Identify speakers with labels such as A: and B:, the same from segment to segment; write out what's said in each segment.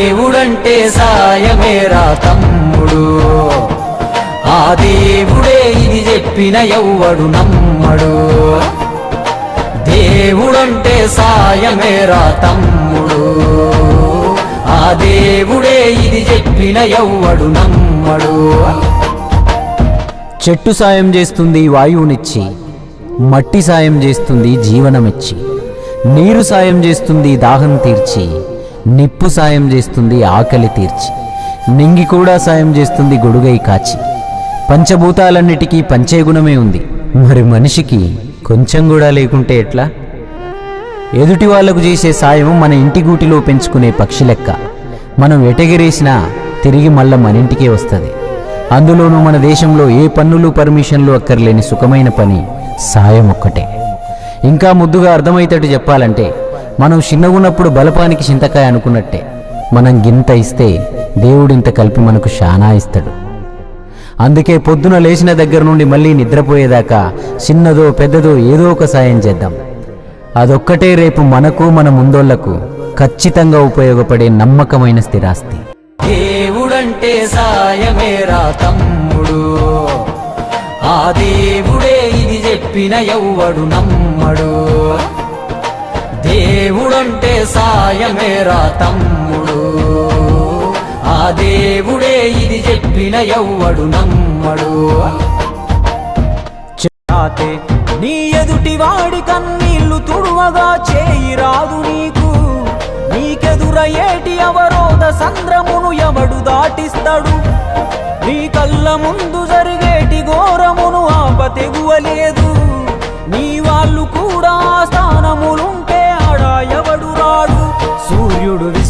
A: దేవుడంటే సాయమేరా తమ్ముడు. ఆ దేవుడే ఇది చెప్పిన ఎవ్వడు నమ్మడు. దేవుడంటే సాయమేరా తమ్ముడు. ఆ దేవుడే ఇది చెప్పిన ఎవ్వడు నమ్మడు.
B: చెట్టు సాయం చేస్తుంది వాయువునిచ్చి మట్టి సాయం చేస్తుంది జీవనమిచ్చి నీరు సాయం చేస్తుంది దాహం తీర్చి నిప్పు సాయం చేస్తుంది ఆకలి తీర్చి. నింగి కూడా సాయం చేస్తుంది గొడుగై కాచి. పంచభూతాలన్నిటికీ పంచే గుణమే ఉంది. మరి మనిషికి కొంచెం కూడా లేకుంటే ఎట్లా? ఎదుటి వాళ్ళకు చేసే సాయం మన ఇంటి గూటిలో పెంచుకునే పక్షి లెక్క. మనం ఎటగిరేసినా తిరిగి మళ్ళా మన ఇంటికే వస్తుంది. అందులోనూ మన దేశంలో ఏ పన్నులు పర్మిషన్లు అక్కర్లేని సుఖమైన పని సాయం ఒక్కటే. ఇంకా ముద్దుగా అర్థమయ్యేటట్టు చెప్పాలంటే మనం చిన్నగున్నప్పుడు బలపానికి చింతకాయ అనుకున్నట్టే. మనం గింత ఇస్తే దేవుడింత కలిపి మనకు శానా ఇస్తాడు. అందుకే పొద్దున లేచిన దగ్గర నుండి మళ్ళీ నిద్రపోయేదాకా చిన్నదో పెద్దదో ఏదో ఒక సాయం చేద్దాం. అదొక్కటే రేపు మనకు మన ముందోళ్ళకు ఖచ్చితంగా ఉపయోగపడే నమ్మకమైన స్థిరాస్తి.
A: దేవుడంటే సాయమేరా తమ్ముడు. ఆ దేవుడే ఇది చెప్పిన ఎవ్వడు నమ్మడు. దేవుడంటే సాయమేరా తమ్ముడు. ఆ దేవుడే ఇది చెప్పిన ఎవ్వడు నమ్మడు.
C: చాతే నీ ఎదుటి వాడి కన్నీళ్ళు తుడువగా చేయి రాదు నీకు. నీకెదురయ్యేటి అవరోధ సంద్రమును ఎవడు దాటిస్తాడు? నీ కళ్ళ ముందు జరిగి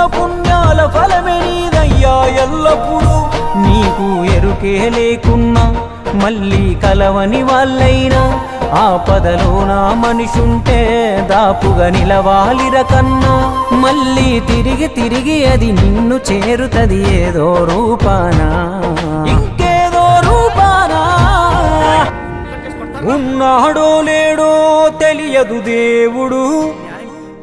C: చేసుకున్న పుణ్యాల ఫలమే నీదయ్యా ఎల్లప్పుడు. నీకు ఎరుకే లేకున్నా మళ్ళీ కలవని వాళ్ళైనా. ఆపదలో నా మనిషుంటే దాపుగా నిలవాలిర కన్నా. మళ్ళీ తిరిగి తిరిగి అది నిన్ను చేరుతది ఏదో రూపానా. ఇంకేదో రూపానా. ఉన్నాడో లేడో తెలియదు దేవుడు.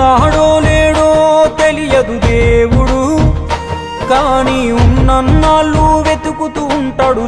C: ఉన్నాడో లేడో తెలియదు దేవుడు. కానీ ఉన్నన్నాళ్ళు వెతుకుతూ ఉంటాడు